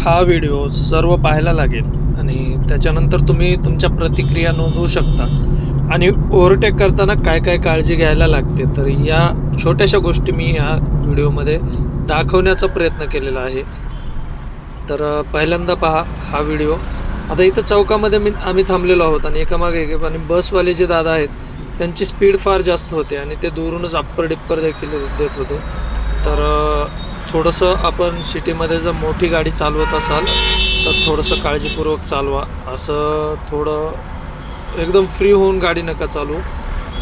हा व्हिडिओ सर्व पाहायला लागेल. आणि त्याच्यानंतर तुम्ही तुमच्या प्रतिक्रिया नोंदवू शकता. आणि ओव्हरटेक करताना काय काय काळजी घ्यायला लागते तर या छोट्याशा गोष्टी मी या व्हिडिओमध्ये दाखवण्याचा प्रयत्न केलेला आहे. तर पहिल्यांदा पहा हा व्हिडिओ आता इथं चौकामध्ये मी आम्ही थांबलेलो आहोत आणि एकामागे एक आणि बसवाले जे दादा आहेत त्यांची स्पीड फार जास्त होते आणि ते दुरूनच अप्पर डिप्पर देखील देत होते. तर थोडंसं आपण सिटीमध्ये जर मोठी गाडी चालवत असाल तर थोडंसं काळजीपूर्वक चालवा. असं थोडं एकदम फ्री होऊन गाडी नका चालवू.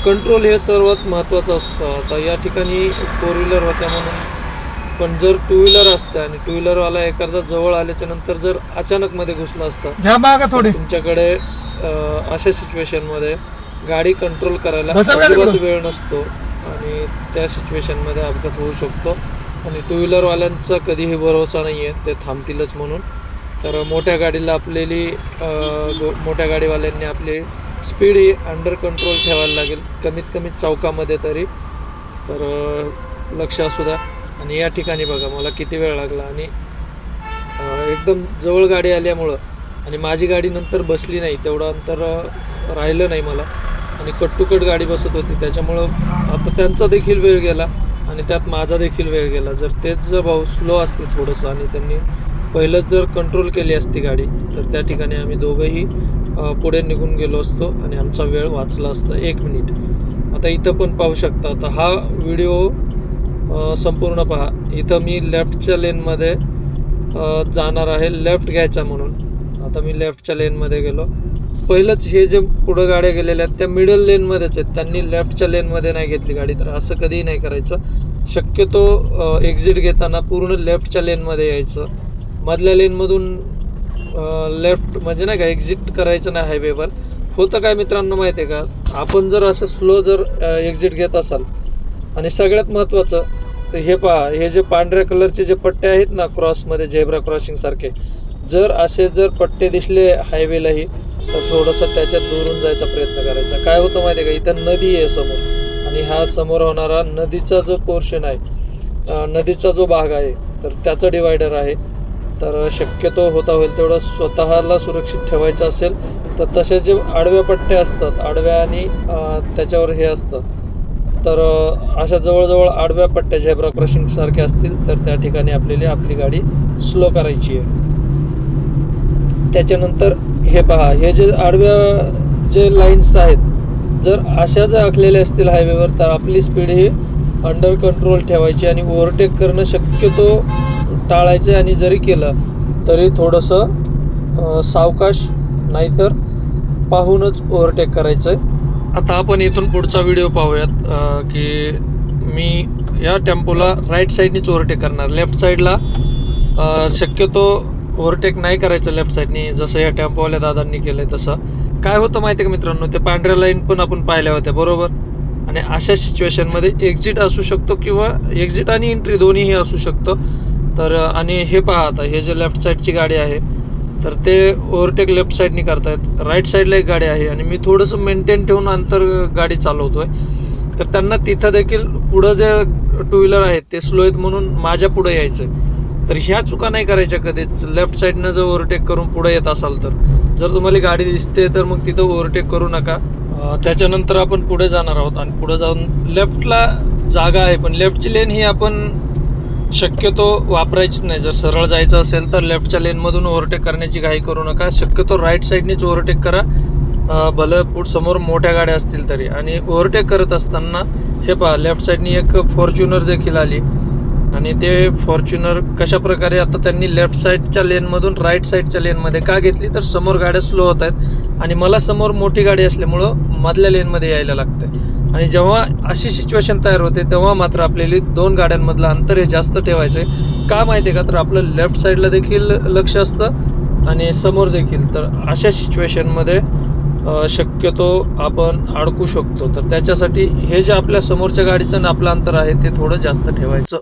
कंट्रोल हे सर्वात महत्त्वाचं असतं. आता या ठिकाणी फोर व्हीलर होत्या म्हणून पण जर टू व्हीलर असतं आणि टू व्हीलरवाला एखादा जवळ आल्याच्यानंतर जर अचानक मध्ये घुसला असता थोडे. तुमच्याकडे अशा सिच्युएशनमध्ये गाडी कंट्रोल करायला अजिबात. वेळ नसतो आणि त्या सिच्युएशनमध्ये अपघात होऊ शकतो. आणि टू व्हीलरवाल्यांचा कधीही भरोसा नाही आहे ते थांबतीलच म्हणून. तर मोठ्या गाडीला आपलेली मोठ्या गाडीवाल्यांनी आपली स्पीड ही अंडर कंट्रोल ठेवायला लागेल कमीत कमी चौकामध्ये तरी. तर लक्ष असू द्या. आणि या ठिकाणी बघा मला किती वेळ लागला. आणि एकदम जवळ गाडी आल्यामुळं आणि माझी गाडी नंतर बसली नाही तेवढं अंतर राहिलं नाही मला. आणि कट टू कट गाडी बसत होती त्याच्यामुळं आता त्यांचा देखील वेळ गेला. आणि त्यात माझा देखील वेळ गेला. जर तेच जर भाऊ स्लो असते थोडंसं आणि त्यांनी पहिलंच जर कंट्रोल केली असती गाडी तर त्या ठिकाणी आम्ही दोघंही पुढे निघून गेलो असतो आणि आमचा वेळ वाचला असता एक मिनिट आता इथं पण पाहू शकता. आता हा व्हिडिओ संपूर्ण पहा. इथं मी लेफ्टच्या लेनमध्ये जाणार आहे. लेफ्ट घ्यायचा म्हणून. आता मी लेफ्टच्या लेनमध्ये गेलो. पहिलंच हे जे पुढं गाड्या गेलेल्या आहेत त्या मिडल लेनमध्येच आहेत. त्यांनी लेफ्टच्या लेनमध्ये नाही घेतली गाडी तर असं कधीही नाही करायचं. शक्यतो एक्झिट घेताना पूर्ण लेफ्टच्या लेनमध्ये यायचं. मधल्या लेनमधून लेफ्ट म्हणजे नाही का एक्झिट करायचं नाही हायवेवर होतं काय मित्रांनो माहिती आहे का? आपण जर असं स्लो जर एक्झिट घेत असाल आणि सगळ्यात महत्त्वाचं तर हे पहा हे जे पांढऱ्या कलरचे जे पट्टे आहेत ना क्रॉसमध्ये झेब्रा क्रॉसिंगसारखे जर असे जर पट्टे दिसले हायवेलाही तर थोडंसं त्याच्यात दुरून जायचा प्रयत्न करायचा. काय होतं माहिती आहे का? इथं नदी आहे समोर. आणि हा समोर होणारा नदीचा जो पोर्शन आहे नदीचा जो भाग आहे तर त्याचं डिवायडर आहे. तर शक्यतो होता होईल तेवढं स्वतःला सुरक्षित ठेवायचं असेल तर तसे जे आडव्या पट्टे असतात आडव्या आणि त्याच्यावर हे असतं. तर अशा जवळजवळ आडव्या पट्ट्या झेब्रा क्रॉसिंगसारख्या असतील तर त्या ठिकाणी आपल्याला आपली गाडी स्लो करायची आहे. त्याच्यानंतर हे पहा हे जे आडव्या जे लाईन्स आहेत जर अशा जर आखलेल्या असतील हायवेवर तर आपली स्पीड ही अंडर कंट्रोल ठेवायची आणि ओव्हरटेक करणं शक्यतो टाळायचं आणि जरी केलं तरी थोडंसं सावकाश नाहीतर पाहूनच ओव्हरटेक करायचं आहे आता आपण इथून पुढचा व्हिडिओ पाहूयात की मी या टेम्पोला राईट साईडनीच ओव्हरटेक करणार. लेफ्ट साईडला शक्यतो ओव्हरटेक नाही करायचं लेफ्ट साईडनी जसं या टेम्पोवाल्या दादांनी केलं आहे तसं. काय होतं माहिती आहे का मित्रांनो? ते पांढऱ्या लाईन पण आपण पाहिल्या होत्या बरोबर? आणि अशा सिच्युएशनमध्ये एक्झिट असू शकतो किंवा एक्झिट आणि एंट्री दोन्हीही असू शकतं. तर आणि हे पहा आता हे जे लेफ्ट साईडची गाडी आहे तर ते ओव्हरटेक लेफ्ट साईडनी करतायत. राईट साईडला एक गाडी आहे आणि मी थोडंसं मेंटेन ठेवून अंतर गाडी चालवतो आहे तर त्यांना तिथं देखील पुढं जे टू व्हीलर आहेत ते स्लो आहेत म्हणून माझ्या पुढे यायचं आहे तर ह्या चुका नाही करायच्या कधीच. लेफ्ट साईडनं जर ओव्हरटेक करून पुढे येत असाल तर. जर तुम्हाला गाडी दिसते तर मग तिथं ओव्हरटेक करू नका. त्याच्यानंतर आपण पुढे जाणार आहोत आणि पुढे जाऊन लेफ्टला जागा आहे. पण लेफ्टची लेन ही आपण शक्यतो वापरायचीच नाही. जर सरळ जायचं असेल तर लेफ्टच्या लेनमधून ओव्हरटेक करण्याची घाई करू नका. शक्यतो राईट साईडनेच ओव्हरटेक करा. भलं पुढ समोर मोठ्या गाड्या असतील तरी. आणि ओव्हरटेक करत असताना हे पहा लेफ्ट साईडनी एक फॉर्च्युनर देखील आली. आणि ते फॉर्च्युनर कशा प्रकारे आता त्यांनी लेफ्ट साईडच्या लेनमधून राईट साईडच्या लेनमध्ये का घेतली? तर समोर गाड्या स्लो होत आहेत. आणि मला समोर मोठी गाडी असल्यामुळं मधल्या लेनमध्ये यायला लागते आणि जेव्हा अशी सिच्युएशन तयार होते तेव्हा मात्र आपल्याला दोन गाड्यांमधलं अंतर हे जास्त ठेवायचं आहे का माहिती आहे का? तर आपलं लेफ्ट साईडला देखील लक्ष असतं आणि समोर देखील. तर अशा सिच्युएशनमध्ये शक्यतो आपण अडकू शकतो. तर त्याच्यासाठी हे जे आपल्या समोरच्या गाडीचं आणि आपलं अंतर आहे ते थोडं जास्त ठेवायचं.